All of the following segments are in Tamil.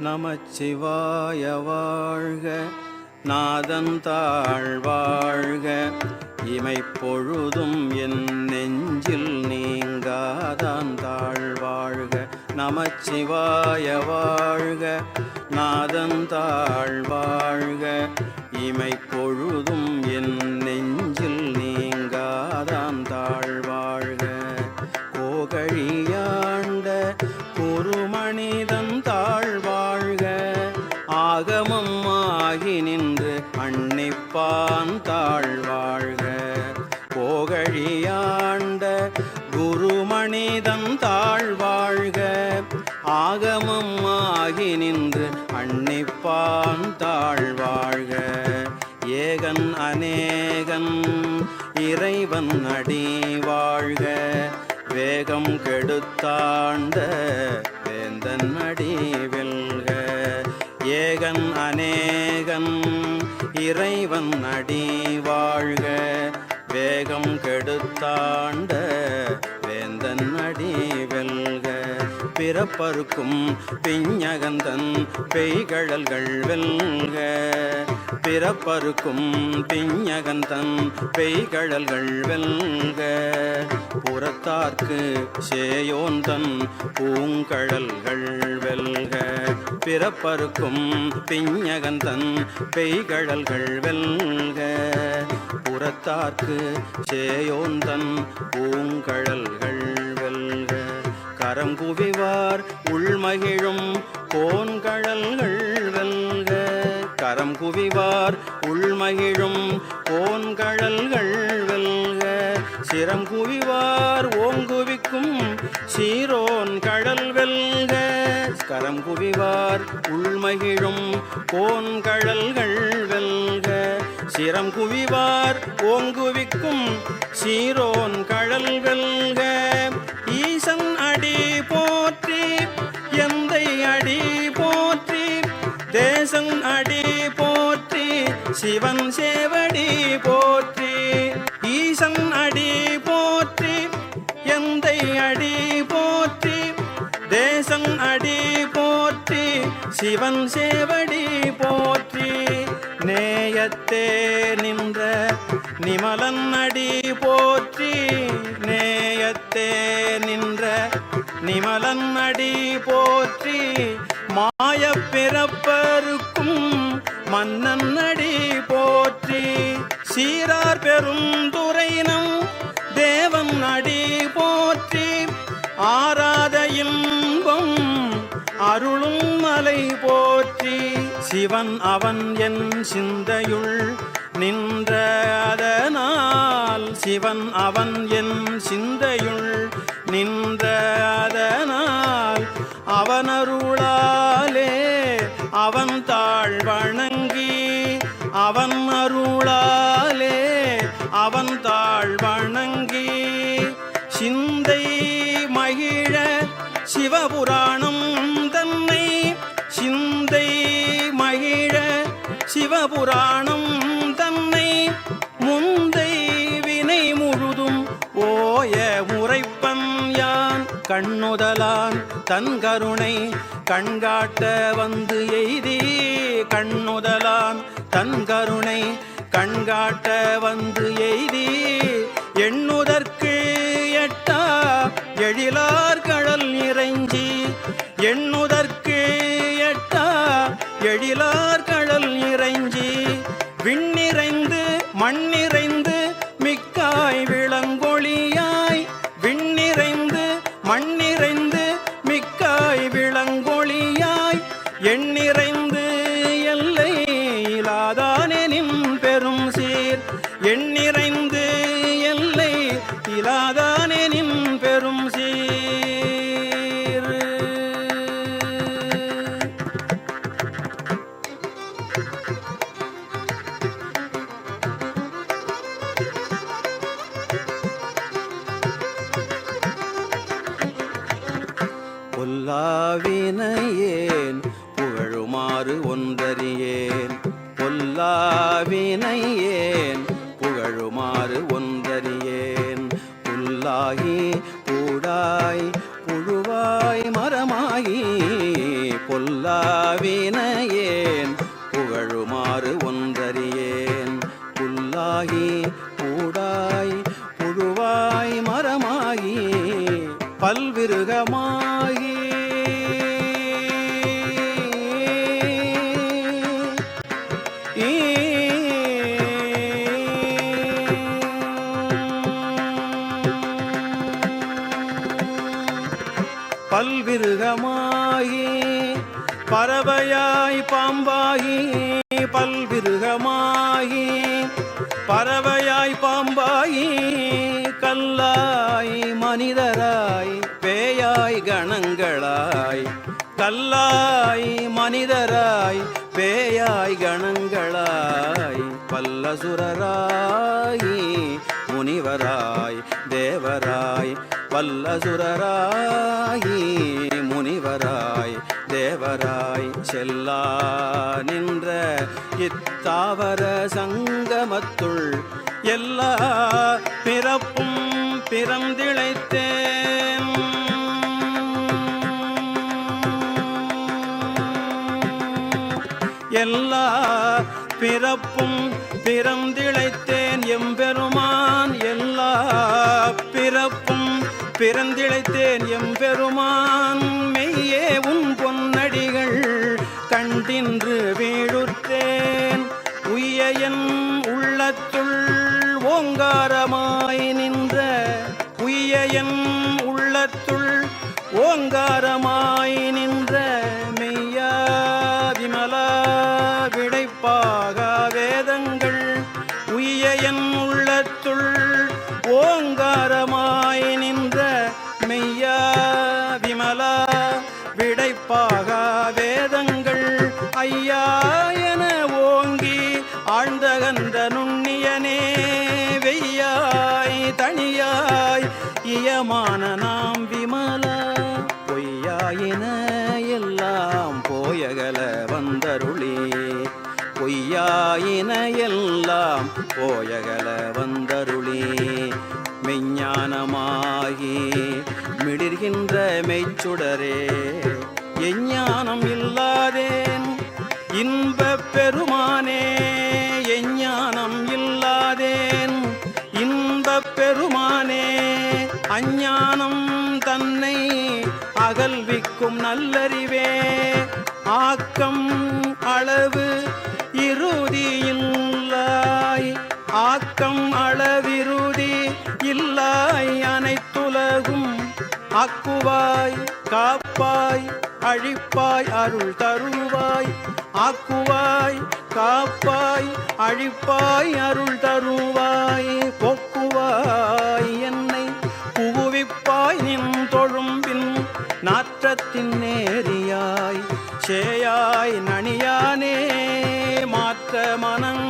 நமச்சிவாய வாழ்க. நாதந்தாள் வாழ்க. இமைப்பொழுதும் என் நெஞ்சில் நீங்காதான் தாழ் வாழ்க. நமச்சிவாய வாழ்க. நாதந்தாள் வாழ்க தாழ்வாழ்க. ஆகமம் ஆகி நின்று அன்னிப்பான் தாழ்வாழ்க. ஏகன் அநேகன் இறைவன் அடி வாழ்க வேகம் கெடுத்தாண்ட வேந்தன் அடி வெல்க ஏகன் அநேகன் இறைவன் அடி வாழ்க வேகம் கெடுத்தாண்ட பிறப்பருக்கும் பிஞகந்தன் பெய்கழல்கள் வெல்க. பிறப்பருக்கும் பிஞகந்தன் பெய்கழல்கள் வெல்க. புறத்தார்க்கு சேயோந்தன் பூங்கழல்கள் வெல்க. பிறப்பருக்கும் பிஞகந்தன் பெய்கழல்கள் வெல்க. புறத்தார்க்கு சேயோந்தன் பூங்கழல்கள் கரம் குவிவார் உள்மகிழும் கோன்கழல்கள் வெல்க கரம் குவிவார் உள்மகிழும் கோன்கழல்கள் வெல்க சிரம் குவிவார் ஓங்குவிக்கும் சீரோன் கடல் வெல்க கரம் குவிவார் உள்மகிழும் கோன்கழல்கள் வெல்க சிரம் குவிவார் ஓங்குவிக்கும் சீரோன் கடல் வெல்க சிவன் சேவடி போற்றி ஈசன் அடி போற்றி எந்தை அடி போற்றி தேசன் அடி போற்றி சிவன் சேவடி போற்றி. நேயத்தே நின்ற நிமலன் அடி போற்றி நேயத்தே நின்ற நிமலன் அடி போற்றி. மாய பிறப்பருக்கும் மன்னன் அடி போற்றி சீரார் பெருந்துரைனம் தேவன் அடி போற்றி ஆராத இன்பம் அருளும் மலை போற்றி. சிவன் அவன் என் சிந்தையுள் நின்ற அதனால் சிவன் அவன் என் சிந்தையுள் நின்ற அதனால் அவன் அருளாலே தாழ் வணங்கி சிந்தை மகிழ சிவபுராணம் தன்னை சிந்தை மகிழ சிவபுராணம் தன்னை முந்தை வினை முழுதும் ஓய முறைப்பன் யான் கண்ணுதலான் தன் கருணை கண்காட்ட வந்து எய்தி கண்ணுதலான் தன் கருணை கண்காட்ட வந்து எய்தி எண்ணுதற்கு எட்டா எழிலார்கள எண்ணிறைந்து எல்லை இலாதானே நின் பெரும் சீர் பொல்லாவினையேன் புகழுமாறு ஒன்றறியேன் பல்விருகமாகி. பல்விருகமாகி பறவையாய் பாம்பாகி பல்விருகமாகி. பறவையாய் பாம்பாகி கல்லாய் மனிதராய் பேயாய் கணங்களாய். கல்லாய் மனிதராய் பேயாய் கணங்களாய். பல்லசுரராய் முனிவராய் தேவராய். வல்லசுரராயி முனிவராய் தேவராய் செல்லா நின்ற இத்தாவர சங்கமத்துள் எல்லா பிறப்பும் பிறந்திழைத்தேன். எல்லா பிறப்பும் பிறந்திழைத்தேன். எம்பெருமான் எல்லா பிறப்பும் பிறந்திழைத்தேன் எம்பெருமான். மெய்யே உன் பொன்னடிகள் கண்டின்று வீழுத்தேன் உய்ய என் உள்ளத்துள் ஓங்காரமாய் நின்ற. உய்ய என் உள்ளத்துள் ஓங்காரமாய் நின்ற. ஆயின எல்லாம் போயகல வந்தருளே. மெஞ்ஞானமாகி மிளிர்கின்ற மெய்ச்சுடரே. எஞ்ஞானம் இல்லாதேன் இன்பப் பெருமானே. எஞ்ஞானம் இல்லாதேன் இன்பப் பெருமானே. அஞ்ஞானம் தன்னை அகல்விக்கும் நல்லறிவே. ஆக்கம் அளவு ஆக்குவாய் காப்பாய் அழிப்பாய் அருள் தருவாய். ஆக்குவாய் காப்பாய் அழிப்பாய் அருள் தருவாய். போக்குவாய் என்னை புகுவிப்பாய் நின் தொழும்பின் நாற்றத்தின் நேரியாய். சேயாய் நனியானே மாற்ற மனங்கள்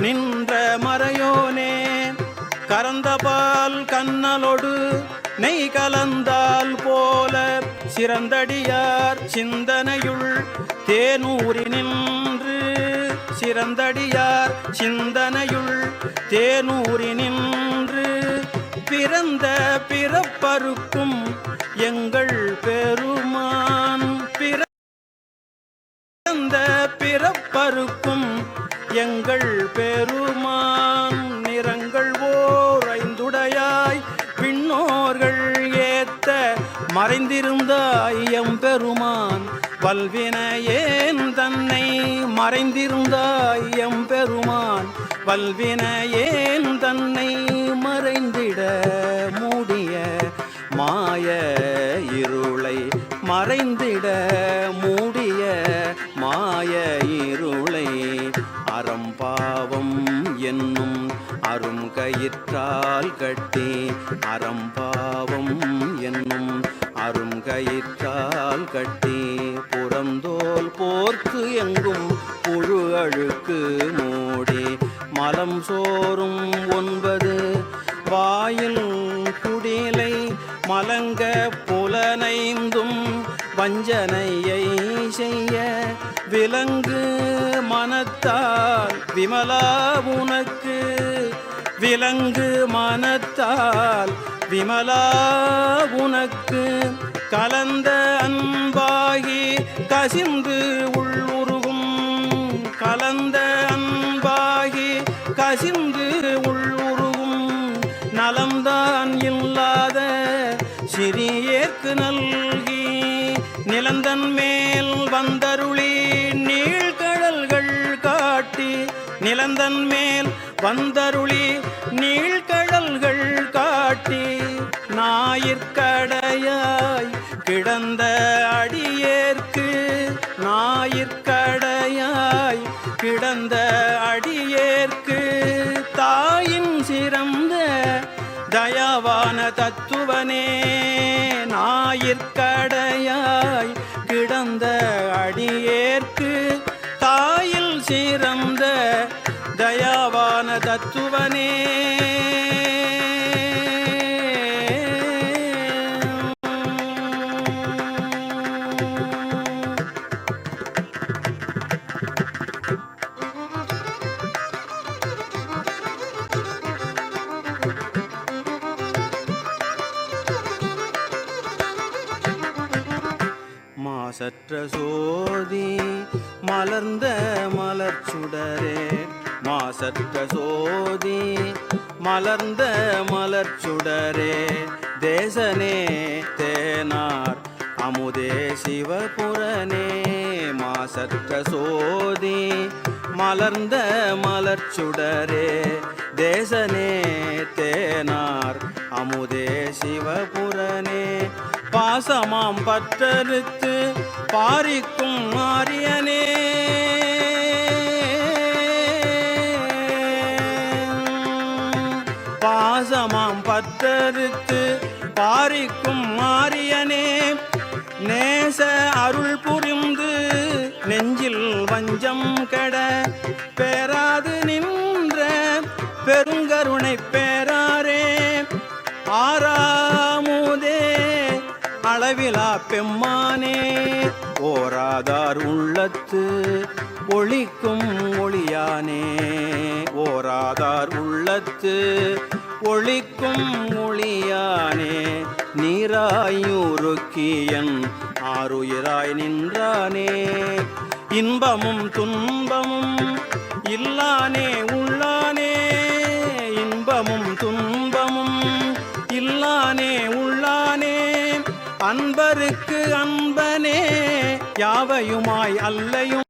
நின்ற மறையோனே கறந்தபால் கண்ணலொடு நெய் கலந்தால் போல சிறந்தடியார் சிந்தனையுள் தேனூரி நின்று சிறந்தடியார் சிந்தனையுள் தேனூரி நின்று பிறந்த பிறப்பருக்கும் எங்கள் பெருமான் பிறந்த பிறப்பருக்கும் எங்கள் பெருமான் நிறங்கள் ஓர் ஐந்துடையாய் பின்னோர்கள் ஏத்த மறைந்திருந்தாய் எம்பெருமான் வல்வினையேன் தன்னை மறைந்திருந்தாய் எம்பெருமான் வல்வினையேன் தன்னை மறைந்திட மூடிய மாய அரும் கயிற்றால் கட்டி அறம்பாவம் என்னும் அரும் கயிற்றால் கட்டி புறந்தோல் போர்க்கு எங்கும் புழு அழுக்கு மூடி மலம் சோறும் ஒன்பது வாயில் குடிலை மலங்க புலனைந்தும் வஞ்சனையை செய்ய விலங்கு மனத்தால் விமலா உனக்கு விலங்கு மனத்தால் விமலா உனக்கு கலந்த அன்பாகி கசிந்து உள்ளுருகும் கலந்த அன்பாகி கசிந்து உள்ளுருகும் நலம்தான் இல்லாத சிறியேற்கு நல்கி நிலந்தன் மேல் வந்தருளி நீழ்கடல்கள் காட்டி நிலந்தன் மேல் வந்தருளி நீழ்கடல்கள் காட்டி ஞாயிற்கடையாய் கிடந்த அடியேற்கு ஞாயிற்கடையாய் கிடந்த அடியேற்கு தாயின் சிறந்த தயாவான தத்துவனே ஞாயிற்கடையாய் கிடந்த அடியேற்கு தாயில் சிறந்த தத்துவனே. மாசற்ற சோதி மலர்ந்த மலர் சுடரே மாசற்ற சோதி மலர்ந்த மலர்ச்சுடரே தேசனே தேனார் அமுதே சிவபுரனே. மாசற்ற சோதி மலர்ந்த மலர்ச்சுடரே தேசனே தேனார் அமுதே சிவபுரனே. பாசமாம் பற்றறுத்து பாரிக்கும் மாரியனே பாசமாம் பத்தறுத்து பாரிக்கும் மாரியனே நேச அருள் புரிந்து நெஞ்சில் வஞ்சம் கெட பெறாது நின்ற பெருங்கருணை பேராரே. ஆறாமுதே அளவிலா பெம்மானே ஓராதார் உள்ளத்து ஒளிக்கும் ஒளியானே. ஓராதார் உள்ளத்து ஒளிக்கும் ஒளியானே நீராயுருக்கியன் ஆறுயிராய் நின்றானே. இன்பமும் துன்பமும் இல்லானே உள்ளானே. இன்பமும் துன்பமும் இல்லானே உள்ளானே. அன்பருக்கு அன்பனே யாவையுமாய் அல்லையும்